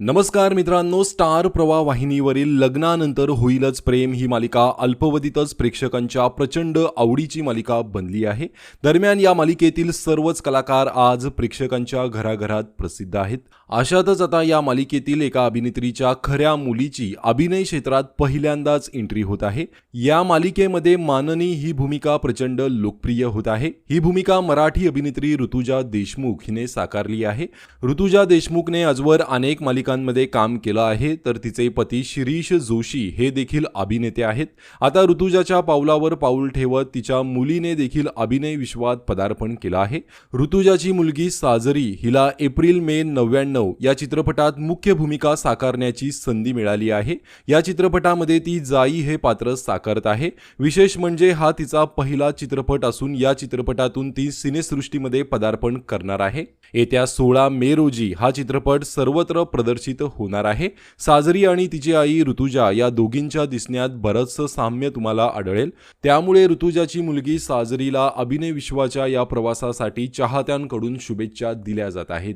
नमस्कार मित्रांनो स्टार प्रवाह वाहिनीवरील लग्नानंतर होईलच प्रेम ही मालिका अल्पवधीतच प्रेक्षकांच्या प्रचंड आवडीची मालिका बनली आहे. दरम्यान या मालिकेतील सर्वच कलाकार आज प्रेक्षकांच्या घराघरात प्रसिद्ध आहेत. अशातच आता या मालिकेतील एका अभिनेत्रीच्या खऱ्या मुलीची अभिनय क्षेत्रात पहिल्यांदाच एंट्री होत आहे. या मालिकेमध्ये माननी ही भूमिका प्रचंड लोकप्रिय होत आहे. ही भूमिका मराठी अभिनेत्री ऋतुजा देशमुख हिने साकारली आहे. ऋतुजा देशमुखने आजवर अनेक मालिका मालिकांमध्ये काम केलं आहे तर तिचे पती शिरीष जोशी हे देखील अभिनेते आहेत. आता ऋतुजाच्या पावलावर पाऊल ठेवत तिच्या मुलीने देखील अभिनय विश्वात पदार्पण केलं आहे. ऋतुजाची मुलगी साजरी हिला एप्रिल मे नव्याण्णव या चित्रपटात मुख्य भूमिका साकारण्याची संधी मिळाली आहे. या चित्रपटामध्ये ती जाई हे पात्र साकारत आहे. विशेष म्हणजे हा तिचा पहिला चित्रपट असून या चित्रपटातून ती सिनेसृष्टीमध्ये पदार्पण करणार आहे. येत्या सोळा मे रोजी हा चित्रपट सर्वत्र प्रदर्शित होणार आहे. साजरी आणि तिची आई ऋतुजा या दोघींच्या दिसण्यात बरंचसं साम्य तुम्हाला आढळेल. त्यामुळे ऋतुजाची मुलगी साजरीला अभिनय विश्वाच्या या प्रवासासाठी चाहत्यांकडून शुभेच्छा दिल्या जात आहेत.